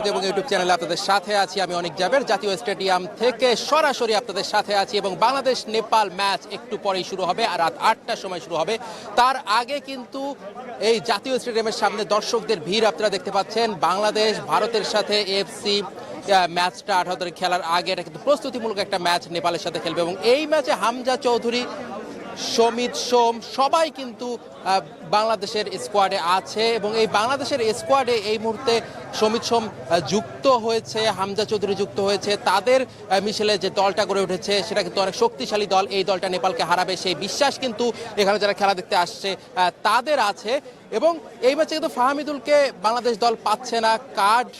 এবং ইউটিউব চ্যানেলে আপনাদের সাথে আছি আমি অনেক যাবের জাতীয় স্টেডিয়াম থেকে সরাসরি আপনাদের সাথে আছি এবং বাংলাদেশ নেপাল ম্যাচ একটু পরেই শুরু হবে আর রাত আটটার সময় শুরু হবে। তার আগে কিন্তু এই জাতীয় স্টেডিয়ামের সামনে দর্শকদের ভিড় আপনারা দেখতে পাচ্ছেন। বাংলাদেশ, ভারতের সাথে এফসি ম্যাচটা আঠারো খেলার আগে এটা কিন্তু প্রস্তুতিমূলক একটা ম্যাচ নেপালের সাথে খেলবে এবং এই ম্যাচে হামজা চৌধুরী সমিত সোম, সবাই কিন্তু বাংলাদেশের স্কোয়াডে আছে এবং এই বাংলাদেশের স্কোয়াডে এই মুহূর্তে সমিত সোম যুক্ত হয়েছে, হামজা চৌধুরী যুক্ত হয়েছে। তাদের মিশেলে যে দলটা গড়ে উঠেছে, সেটা কিন্তু অনেক শক্তিশালী দল। এই দলটা নেপালকে হারাবে, সেই বিশ্বাস কিন্তু এখানে যারা খেলা দেখতে আসছে তাদের আছে। এবং এই ম্যাচে কিন্তু ফাহামিদুলকে বাংলাদেশ দল পাচ্ছে না। কার্ড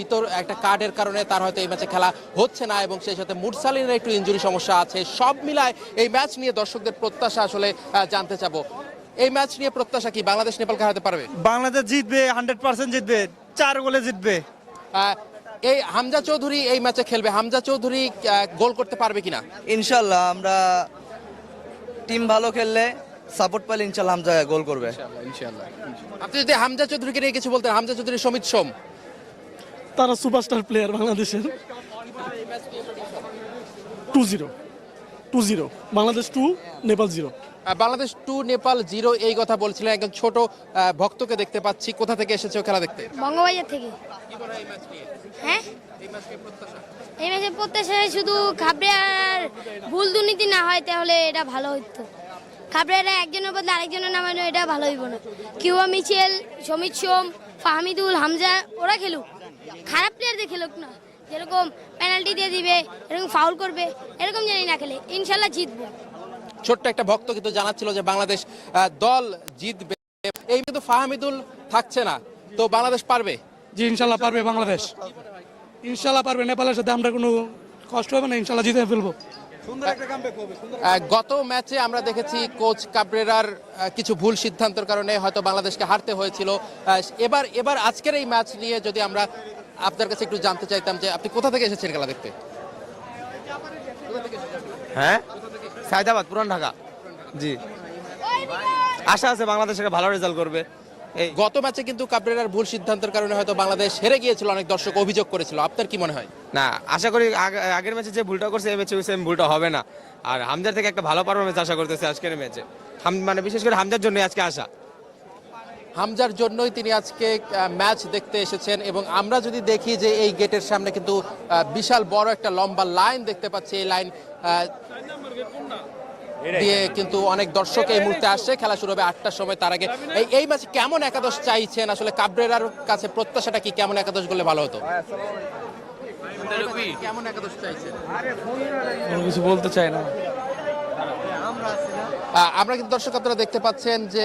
ভিতর একটা কার্ডের কারণে তার হয়তো এই ম্যাচে খেলা হচ্ছে না এবং সেই সাথে মুরসালিনের একটু ইঞ্জুরি সমস্যা আছে। সব মিলায় এই ম্যাচ নিয়ে দর্শকদের প্রত্যাশা আসলে জানতে চাবো। এই ম্যাচ নিয়ে প্রত্যাশা কি? বাংলাদেশ নেপালকে হারাতে পারবে? বাংলাদেশ জিতবে হান্ড্রেড পার্সেন্ট জিতবে চার গোলে জিতবে। আহ, এই হামজা চৌধুরী এই ম্যাচে খেলবে। হামজা চৌধুরী গোল করতে পারবে কিনা? ইনশাল্লাহ আমরা টিম ভালো খেললে সাপোর্ট পেলে ইনশাল্লাহ হামজা গোল করবে। ইনশাল্লাহ আপনি যদি হামজা চৌধুরীকে নিয়ে কিছু বলতেন হামজা চৌধুরী সমিত সোম। তারা সুপারস্টার প্লেয়ার বাংলাদেশের। Two zero two zero Bangladesh two Nepal zero Bangladesh two Nepal zero এই কথা বলছিলেন একজন ছোট ভক্তকে দেখতে পাচ্ছি। কোথা থেকে এসেছে খেলা দেখতে? বঙ্গবাজার থেকে। হ্যাঁ? এই ম্যাচে প্রত্যাশা? শুধু খাবড়িয়ার ভুল দুর্নীতি না হয় তাহলে এটা ভালো হতো খাবড়িয়ারা একজনের বদলে আরেকজনের নামানো এটা ভালো হইব না। কিউবা মিচেল সমিত সোম ফাহমিদুল হামজা ওরা খেলুক। খারাপ প্লেয়ার দেখে খেলুক না। যেরকম পেনাল্টি দিয়ে দিবে এরকম ফাউল করবে এরকম জানি না খেলে ইনশাল্লাহ জিতবে। ছোট্ট একটা ভক্ত কিন্তু জানাচ্ছিল যে বাংলাদেশ আহ, দল জিতবে। এই কিন্তু ফাহামিদুল থাকছে না। তো বাংলাদেশ পারবে? জি ইনশাল্লাহ পারবে বাংলাদেশ। ইনশাল্লাহ পারবে। নেপালের সাথে আমরা কোনো কষ্ট হবে না ইনশাল্লাহ জিতে ফেলব। গত ম্যাচে আমরা দেখেছি কোচ কাবরেরার কিছু ভুল সিদ্ধান্তের কারণে হয়তো বাংলাদেশকে হারতে হয়েছিল। এবার এবার আজকের এই ম্যাচ নিয়ে যদি আমরা আপনার কাছে একটু জানতে চাইতাম যে আপনি কোথা থেকে এসেছেন খেলা দেখতে? হ্যাঁ? সায়দাবাদ পুরান ঢাকা। জি। আশা আছে বাংলাদেশ একটা ভালো রেজাল্ট করবে। গত ম্যাচে কিন্তু কাবরেরার ভুল সিদ্ধান্তের কারণে হয়তো বাংলাদেশ হেরে গিয়েছিল অনেক দর্শক অভিযোগ করেছিল। আপনার কি মনে হয়? না আশা করি আগের ম্যাচে যে ভুলটা করছে এই ম্যাচে সেম ভুলটা হবে না। আর হামজার থেকে একটা ভালো পারফরমেন্স আশা করতেছে আজকের ম্যাচে। হাম মানে বিশেষ করে হামজার জন্য আজকে আসা হামজার জন্যই তিনি আজকে ম্যাচ দেখতে এসেছেন এবং আমরা যদি দেখি যে এই গেটের সামনে কিন্তু বিশাল বড় একটা লম্বা লাইন দেখতে পাচ্ছি। এই লাইন দিয়ে কিন্তু অনেক দর্শক এই মুহূর্তে আসছে। খেলা শুরু হবে আটটার সময়। তার আগে এই এই ম্যাচে কেমন একাদশ চাইছেন? আসলে কাবরেরার কাছে প্রত্যাশাটা কি? কেমন একাদশ করলে ভালো হতো? কেমন একাদশ চাইছেন? কিছু বলতে চাই না। আমরা কিন্তু দর্শক আপনারা দেখতে পাচ্ছেন যে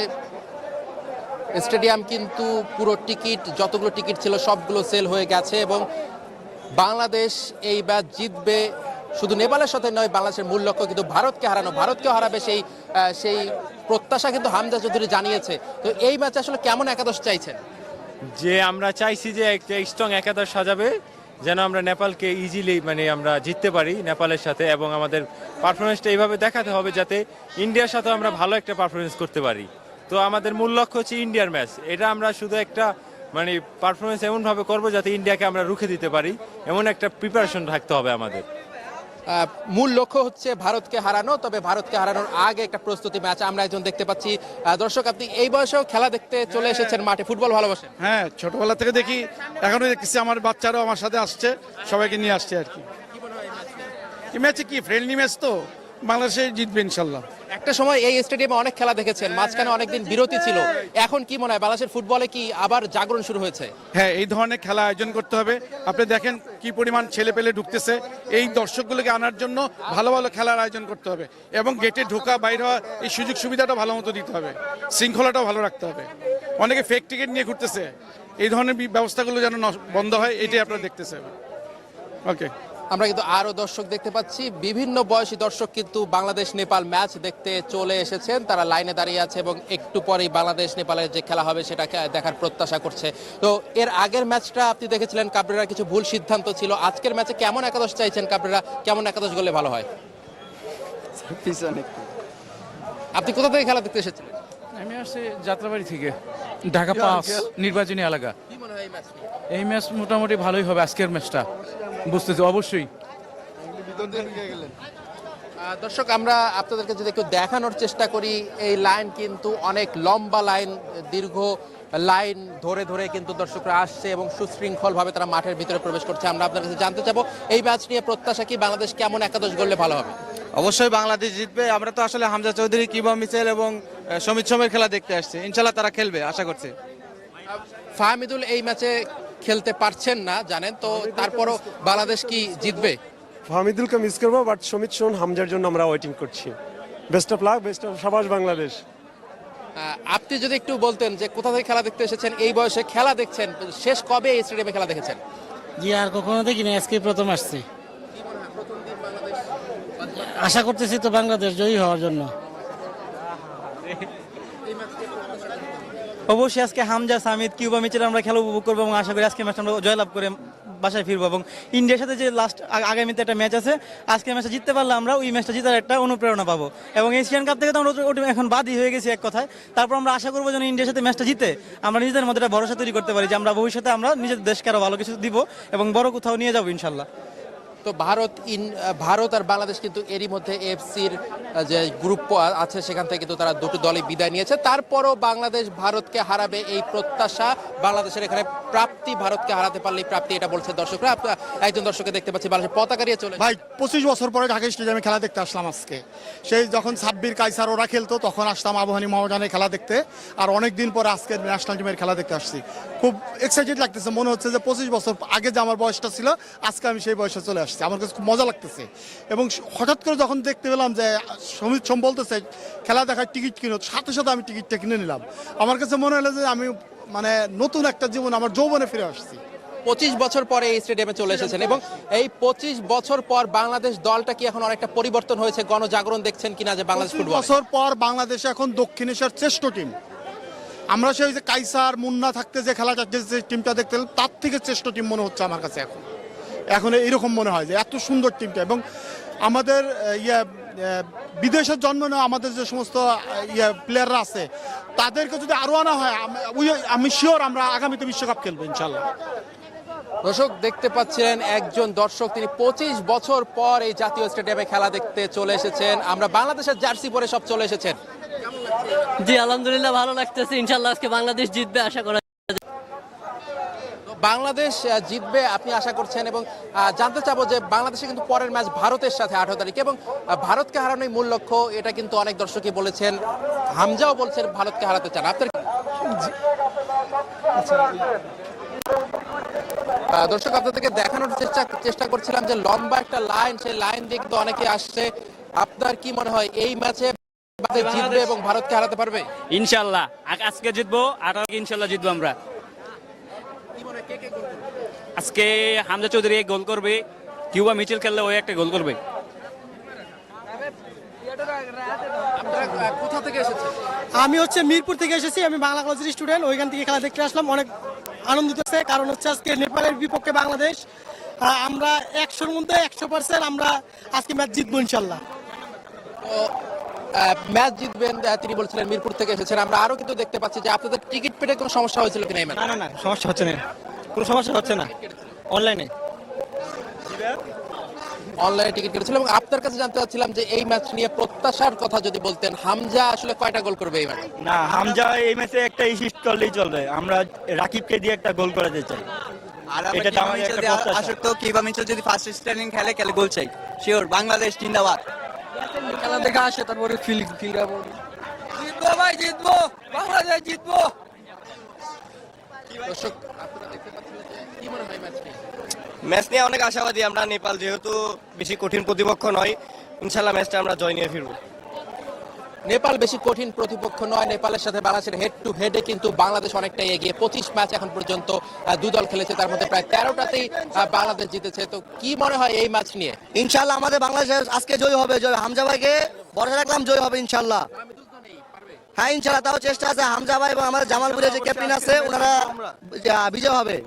স্টেডিয়াম কিন্তু পুরো টিকিট যতগুলো টিকিট ছিল সবগুলো সেল হয়ে গেছে এবং বাংলাদেশ এই ম্যাচ জিতবে শুধু নেপালের সাথে নয়, বাংলাদেশের মূল লক্ষ্য কিন্তু ভারতকে হারানো। ভারতকে হারাবে সেই সেই প্রত্যাশা কিন্তু হামজা চৌধুরী জানিয়েছে। তো এই ম্যাচে আসলে কেমন একাদশ চাইছেন? যে আমরা চাইছি যে একটা স্ট্রং একাদশ সাজাবে, যেন আমরা নেপালকে ইজিলি মানে আমরা জিততে পারি নেপালের সাথে এবং আমাদের পারফরমেন্সটা এইভাবে দেখাতে হবে যাতে ইন্ডিয়ার সাথে আমরা ভালো একটা পারফরমেন্স করতে পারি। তো আমাদের মূল লক্ষ্য হচ্ছে ইন্ডিয়ার ম্যাচ এটা আমরা শুধু একটা মানে পারফরমেন্স এমনভাবে করব যাতে ইন্ডিয়াকে আমরা রুখে দিতে পারি। এমন একটা প্রিপারেশন থাকতে হবে আমাদের। মূল লক্ষ্য হচ্ছে ভারতকে হারানো তবে ভারতকে হারানোর আগে একটা প্রস্তুতি ম্যাচ আমরা একজন দেখতে পাচ্ছি। দর্শক আপনি এই বয়সেও খেলা দেখতে চলে এসেছেন মাঠে ফুটবল ভালোবাসেন? হ্যাঁ ছোটবেলা থেকে দেখি এখনও দেখতেছি আমার বাচ্চারাও আমার সাথে আসছে সবাইকে নিয়ে আসছে আর কি। ম্যাচে? কি ফ্রেন্ডলি ম্যাচ তো? বাংলাদেশে জিতবে ইনশাল্লাহ। একটা সময় এই স্টেডিয়ামে অনেক খেলা দেখেছেন মাঝখানে অনেকদিন বিরতি ছিল। এখন কি মনে হয় বাংলাদেশের ফুটবলে কি আবার জাগরণ শুরু হয়েছে? হ্যাঁ এই ধরনের খেলা আয়োজন করতে হবে। আপনি দেখেন কি পরিমাণ ছেলে পেলে ঢুকতেছে। এই দর্শকগুলোকে আনার জন্য ভালো ভালো খেলার আয়োজন করতে হবে এবং গেটে ঢোকা বাইর হওয়া এই সুযোগ সুবিধাটা ভালো মতো দিতে হবে। শৃঙ্খলাটাও ভালো রাখতে হবে। অনেকে ফেক টিকিট নিয়ে ঘুরতেছে। এই ধরনের ব্যবস্থাগুলো যেন বন্ধ হয় এটাই আপনারা দেখতেছে ওকে আমরা কিন্তু আরও দর্শক দেখতে পাচ্ছি। বিভিন্ন বয়সী দর্শক কিন্তু বাংলাদেশ নেপাল ম্যাচ দেখতে চলে এসেছেন। তারা লাইনে দাঁড়িয়ে আছে এবং একটু পরেই বাংলাদেশ নেপালের যে খেলা হবে সেটা দেখার প্রত্যাশা করছে। তো এর আগের ম্যাচটা আপনি দেখেছিলেন কাবরেরা কিছু ভুল সিদ্ধান্ত ছিল। আজকের ম্যাচে কেমন একাদশ চাইছেন কাবরেরা? কেমন একাদশ করলে ভালো হয়? আপনি কোথা থেকে খেলা দেখতে এসেছিলেন? আমি আসছি যাত্রাবাড়ি থেকে ঢাকা পাঁচ নির্বাচনী এলাকা। কি মনে হয় এই ম্যাচ নিয়ে এই ম্যাচ মোটামুটি ভালোই হবে আজকের ম্যাচটা। বুঝতেছি অবশ্যই। দর্শক আমরা আপনাদেরকে যদি একটু দেখানোর চেষ্টা করি এই লাইন কিন্তু অনেক লম্বা লাইন দীর্ঘ লাইন ধরে ধরে কিন্তু দর্শকরা আসছে এবং সুশৃঙ্খলভাবে তারা মাঠের ভিতরে প্রবেশ করছে। আমরা আপনার কাছে জানতে চাবো এই ম্যাচ নিয়ে প্রত্যাশা কি? বাংলাদেশ কেমন একাদশ গড়লে ভালো হবে? অবশ্যই বাংলাদেশ জিতবে। আমরা তো আসলে হামজা চৌধুরী কিবা মিচেল এবং সমিত সোমের খেলা দেখতে আসছি। ইনশাল্লাহ তারা খেলবে আশা করছি। ফাহমিদুল এই ম্যাচে খেলতে পারছেন না জানেন তো তারপরও বাংলাদেশ কি জিতবে? ফাহমিদুলকে মিস করব বাট সমিত সোন হামজার জন্য আমরা ওয়েটিং করছি। Best of luck best of সাবাস বাংলাদেশ। আপনি যদি একটু বলতেন যে কোথা থেকে খেলা দেখতে এসেছেন এই বয়সে খেলা দেখছেন শেষ কবে এই স্টেডিয়ামে খেলা দেখেছেন? জি আর কখনো দেখিনি আজকে প্রথম আসছি। আশা করতেছি তো বাংলাদেশ জয়ী হওয়ার জন্য। অবশ্যই আজকে হামজা, সামিদ, কিউবা মিচেল আমরা খেলা উপভোগ করব এবং আশা করি আজকে ম্যাচটা আমরা জয়লাভ করে বাসায় ফিরবো এবং ইন্ডিয়ার সাথে যে লাস্ট আগামীতে একটা ম্যাচ আছে, আজকে ম্যাচটা জিততে পারলে আমরা ওই ম্যাচটা জিতার একটা অনুপ্রেরণা পাবো। এবং এশিয়ান কাপ থেকে তো আমরা এখন বাদই হয়ে গেছি এক কথায়। তারপর আমরা আশা করব যেন ইন্ডিয়ার সাথে ম্যাচটা জিতে আমরা নিজেদের মধ্যে একটা ভরসা তৈরি করতে পারি যে আমরা ভবিষ্যতে আমরা নিজেদের দেশকে আরও ভালো কিছু দিব এবং বড় কোথাও নিয়ে যাব ইনশাল্লাহ। তো ভারত ইন ভারত আর বাংলাদেশ কিন্তু এরই মধ্যে এফসির যে গ্রুপ আছে, সেখান থেকে কিন্তু তারা দুটো দলই বিদায় নিয়েছে। তারপরও বাংলাদেশ ভারতকে হারাবে এই প্রত্যাশা। বাংলাদেশের এখানে প্রাপ্তি ভারতকে হারাতে পারলেই প্রাপ্তি, এটা বলছে দর্শকরা। একজন দর্শককে দেখতে পাচ্ছি, বাংলাদেশের পতাকা নিয়ে চলে ভাই, পঁচিশ বছর পরে ঢাকা স্টেডিয়ামে খেলা দেখতে আসলাম আজকে। সেই যখন সাব্বির কাইসার ওরা খেলতো, তখন আসতাম আবহানী মহাজানে খেলা দেখতে। আর অনেক দিন পরে আজকে ন্যাশনাল টিমের খেলা দেখতে আসছি। খুব এক্সাইটেড লাগতেছে, মনে হচ্ছে যে পঁচিশ বছর আগে যে আমার বয়সটা ছিল, আজকে আমি সেই বয়সে চলে আসছি। আমার কাছে খুব মজা লাগতেছে। এবং হঠাৎ করে যখন দেখতে পেলাম যে সমিত সোম বলতেছে খেলা দেখার টিকিট কিনো। সাথে সাথে আমি টিকিটটা কিনে নিলাম। আমার কাছে মনে হলো যে আমি মানে নতুন একটা জীবন আমার যৌবনে ফিরে আসছি। পঁচিশ বছর পরে এই স্টেডিয়ামে চলে এসেছেন এবং এই পঁচিশ বছর পর বাংলাদেশ দলটা কি এখন অনেকটা পরিবর্তন হয়েছে? গণজাগরণ দেখছেন কিনা যে বাংলাদেশ ফুটবল? বছর পর বাংলাদেশ এখন দক্ষিণ এশিয়ার শ্রেষ্ঠ টিম। আমরা সেই যে কাইসার মুন্না থাকতে যে খেলাটা যে টিমটা দেখতে তার থেকে শ্রেষ্ঠ টিম মনে হচ্ছে আমার কাছে এখন। এখন এইরকম মনে হয় যে এত সুন্দর টিমটা এবং আমাদের ইয়ে বিদেশের জন্ম নেওয়া আমাদের যে সমস্ত ইয়ে প্লেয়াররা আছে তাদেরকে যদি আরও আনা হয় আমি- শিওর আমরা আগামীতে বিশ্বকাপ খেলব ইনশাল্লাহ দর্শক দেখতে পাচ্ছেন একজন দর্শক তিনি পঁচিশ বছর পর এই জাতীয় স্টেডিয়ামে খেলা দেখতে চলে এসেছেন। আমরা বাংলাদেশের জার্সি পরে সব চলে এসেছেন। জি আলহামদুলিল্লাহ ভালো লাগতেছে। ইনশাল্লাহ আজকে বাংলাদেশ জিতবে আশা করা বাংলাদেশ জিতবে আপনি আশা করছেন এবং আহ, জানতে চাবো যে বাংলাদেশে কিন্তু পরের ম্যাচ ভারতের সাথে আঠারো তারিখে এবং ভারতকে হারানোই মূল লক্ষ্য এটা কিন্তু অনেক দর্শকই বলেছেন। হামজাও বলছেন ভারতকে হারাতে চান। আপনার দর্শক আপনাদেরকে দেখানোর চেষ্টা চেষ্টা করছিলাম যে লম্বা একটা লাইন সেই লাইন দিয়ে কিন্তু অনেকে আসছে। আপনার কি মনে হয় এই ম্যাচে জিতবে এবং ভারতকে হারাতে পারবে? ইনশাল্লাহ। আজকে জিতবো আঠারোকে ইনশাল্লাহ জিতবো আমরা। আজকে হামজা চৌধুরী এক গোল করবে কিউবা মিচেল খেললে ওই একটা গোল করবে। কোথা থেকে এসেছেন? আমি হচ্ছে মিরপুর থেকে এসেছি আমি বাংলা কলেজের স্টুডেন্ট ওইখান থেকে খেলা দেখতে আসলাম অনেক আনন্দিত হচ্ছে কারণ হচ্ছে আজকে নেপালের বিপক্ষে বাংলাদেশ আমরা একশোর মধ্যে একশো পার্সেন্ট আমরা আজকে ম্যাচ জিতবো ইনশাল্লাহ। ম্যাচ জিতবেন তিনি বলছিলেন মিরপুর থেকে এসেছেন। আমরা আরও কিন্তু দেখতে পাচ্ছি যে আপনাদের টিকিট পেটে কোনো সমস্যা হয়েছিল কিনা না না সমস্যা হচ্ছে না। কোনো সমস্যা হচ্ছে না? অনলাইনে অনলাইনে টিকিট কেটেছিল এবং আপনার কাছে জানতে চাচ্ছিলাম যে এই ম্যাচ নিয়ে প্রত্যাশার কথা যদি বলতেন হামজা আসলে কয়টা গোল করবে এই ম্যাচে না হামজা এই ম্যাচে একটা ইসিস্ট করলেই চলবে। আমরা রাকিবকে দিয়ে একটা গোল করাতে চাই। এটা তো আমাদের একটা প্রত্যাশা। আসক্ত কিবা মিচেল যদি ফার্স্ট স্ট্যান্ডিং খেলে খেলে গোল চাই। শিওর বাংলাদেশ জিন্দাবাদ। খেলা দেখে আসে তারপরে ফিল ফিল জিতবো ভাই জিতবো। বাংলাদেশ জিতবো। দর্শক আপনারা দেখতে পাচ্ছেন যে কি মনে হয় ম্যাচ নিয়ে? ম্যাচ নিয়ে অনেক আশাবাদী আমরা নেপাল যেহেতু বেশি কঠিন প্রতিপক্ষ নয় ইনশাল্লাহ ম্যাচটা আমরা জয় নিয়ে ফিরবো। নেপাল বেশি কঠিন প্রতিপক্ষ নয় নেপালের সাথে বাংলাদেশের হেড টু হেডে কিন্তু বাংলাদেশ অনেকটাই এগিয়ে। পঁচিশ ম্যাচ এখন পর্যন্ত দু দল খেলেছে তার মধ্যে প্রায় তেরোটাতেই বাংলাদেশ জিতেছে। তো কি মনে হয় এই ম্যাচ নিয়ে? ইনশাল্লাহ আমাদের বাংলাদেশ আজকে জয় হবে জয় হামজা ভাইকে ভরসা রাখলাম জয় হবে ইনশাল্লাহ হ্যাঁ ইনশাল্লাহ তাও চেষ্টা আছে। হামজা ভাই এবং আমাদের জামালপুরের যে ক্যাপ্টেন আছে ওনারা বিজয় হবে।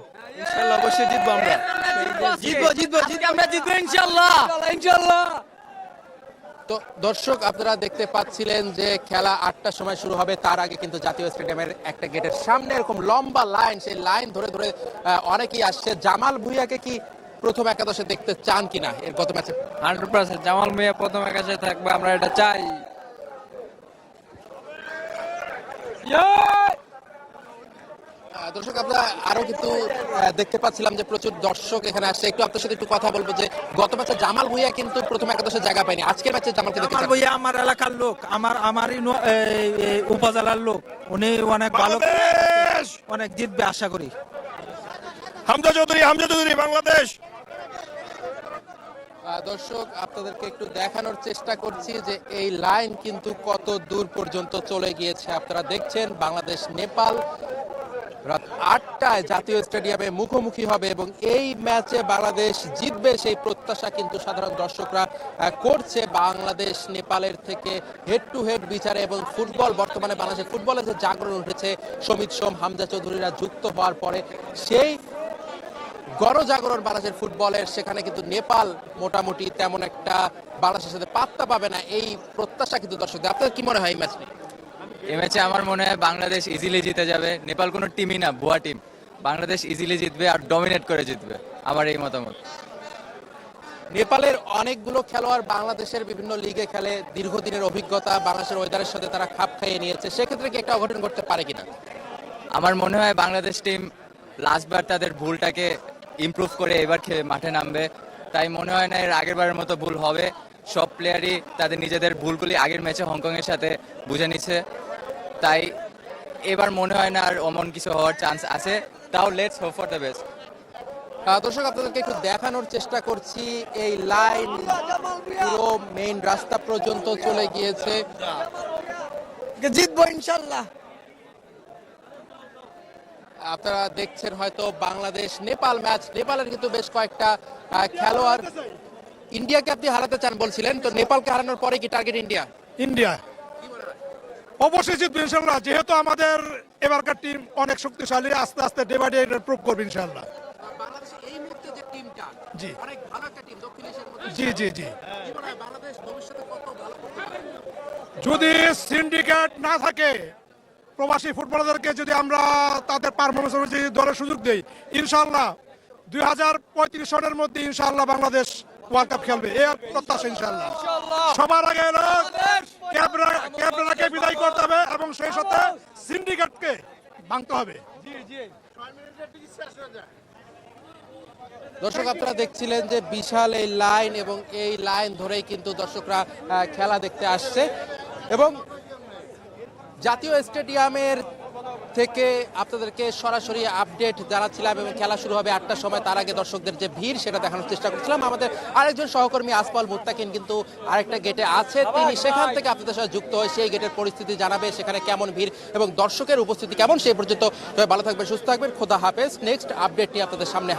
ইনশাআল্লাহ অবশ্যই জিতবো আমরা। জিতবো জিতবো জিতবো। আমরা জিতবো ইনশাল্লাহ। ইনশাআল্লাহ তো দর্শক আপনারা দেখতে পাচ্ছিলেন যে খেলা আটটার সময় শুরু হবে। তার আগে কিন্তু জাতীয় স্টেডিয়ামের একটা গেটের সামনে এরকম লম্বা লাইন সেই লাইন ধরে ধরে অনেকেই আসছে। জামাল ভুইয়াকে কি প্রথম একাদশে দেখতে চান কিনা? এর গত ম্যাচে হান্ড্রেড পার্সেন্ট জামাল মিয়া প্রথম একাশে থাকবে আমরা এটা চাই। দর্শক আমরা আরও কিন্তু দেখতে পাচ্ছিলাম যে প্রচুর দর্শক এখানে আসছে। একটু আপনার সাথে একটু কথা বলব যে গত ম্যাচে জামাল ভুইয়া কিন্তু প্রথম একাদশে জায়গা পায়নি। আজকের ম্যাচে জামালকে দেখতে চান ভাইয়া আমার এলাকার লোক আমার আমারই উপজেলার লোক। উনি অনেক ভালো অনেক জিতবে আশা করি। হামজা চৌধুরী হামজা চৌধুরী বাংলাদেশ! দর্শক, আপনাদেরকে একটু দেখানোর চেষ্টা করছি যে এই লাইন কিন্তু কত দূর পর্যন্ত চলে গিয়েছে। আপনারা দেখছেন, বাংলাদেশ, নেপাল রাত আটটায় জাতীয় স্টেডিয়ামে মুখোমুখি হবে এবং এই ম্যাচে বাংলাদেশ জিতবে সেই প্রত্যাশা কিন্তু সাধারণ দর্শকরা করছে। বাংলাদেশ, নেপালের থেকে হেড টু হেড বিচারে এবং ফুটবল, বর্তমানে বাংলাদেশের ফুটবলে যে জাগরণ উঠেছে সমিত সোম, হামজা চৌধুরীরা যুক্ত হওয়ার পরে সেই গণজাগরণ বাংলাদেশের ফুটবলের সেখানে কিন্তু নেপাল মোটামুটি তেমন একটা বাংলাদেশের সাথে পাত্তা পাবে না এই প্রত্যাশা কিন্তু দর্শকদের। আপনার কি মনে হয় এই ম্যাচ? নিয়ে এই ম্যাচে আমার মনে হয় বাংলাদেশ ইজিলি জিতে যাবে। নেপাল কোনো টিমই না ভুয়া টিম বাংলাদেশ ইজিলি জিতবে আর ডমিনেট করে জিতবে আমার এই মতামত। নেপালের অনেকগুলো খেলোয়াড় বাংলাদেশের বিভিন্ন লিগে খেলে দীর্ঘদিনের অভিজ্ঞতা বাংলাদেশের ওয়েদারের সাথে তারা খাপ খাইয়ে নিয়েছে সেক্ষেত্রে কি একটা অঘটন করতে পারে কিনা? আমার মনে হয় বাংলাদেশ টিম লাস্টবার তাদের ভুলটাকে ইমপ্রুভ করে এবার মাঠে নামবে। তাই মনে হয় না এর আগের বারের মতো ভুল হবে। সব প্লেয়ারই তাদের নিজেদের ভুলগুলি আগের ম্যাচে হংকংয়ের সাথে বুঝে নিচ্ছে। তাই এবার মনে হয় না আর অমন কিছু হওয়ার চান্স আছে। তাও let's hope for the best দর্শক আপনাদেরকে একটু দেখানোর চেষ্টা করছি। এই লাইন পুরো মেইন রাস্তা পর্যন্ত চলে গিয়েছে। জিতবো ইনশাল্লাহ। আপনারা দেখছেন হয়তো বাংলাদেশ নেপাল ম্যাচ। নেপালের কিন্তু বেশ কয়েকটা খেলোয়াড়। ইন্ডিয়াকে আপনি হারাতে চান বলছিলেন তো নেপালকে হারানোর পরে কি টার্গেট ইন্ডিয়া ইন্ডিয়া। অবশ্যই জিতবে ইনশাল্লাহ যেহেতু আমাদের এবারকার টিম অনেক শক্তিশালী আস্তে আস্তে ডে বাই ডে প্রুভ করবে ইনশাল্লাহ জি। জি জি জি। যদি সিন্ডিকেট না থাকে প্রবাসী ফুটবলারদেরকে যদি আমরা তাদের পারফরমেন্স অনুযায়ী দলের সুযোগ দিই ইনশাল্লাহ দুই হাজার পঁয়ত্রিশ সনের মধ্যে ইনশাল্লাহ বাংলাদেশ ওয়ার্ল্ড কাপ খেলবে। এ প্রত্যাশা ইনশাল্লাহ সবার আগে ক্যাবরাকে বিদায় করতে হবে এবং সেই সাথে সিন্ডিকেটকে ভাঙতে হবে। দর্শক আপনারা দেখছিলেন যে বিশাল এই লাইন এবং এই লাইন ধরেই কিন্তু দর্শকরা খেলা দেখতে আসছে। এবং জাতীয় স্টেডিয়ামের থেকে আপনাদেরকে সরাসরি আপডেট জানাচ্ছিলাম এবং খেলা শুরু হবে আটটার সময়। তার আগে দর্শকদের যে ভিড়, সেটা দেখানোর চেষ্টা করছিলাম। আমাদের আরেকজন সহকর্মী আসপাল মুত্তাকিন কিন্তু আরেকটা গেটে আছে। তিনি সেখান থেকে আপনাদের সাথে যুক্ত হয়ে সেই গেটের পরিস্থিতি জানাবে, সেখানে কেমন ভিড় এবং দর্শকের উপস্থিতি কেমন সেই পর্যন্ত। ভালো থাকবেন, সুস্থ থাকবেন। খোদা হাফেজ। নেক্সট আপডেট নিয়ে আপনাদের সামনে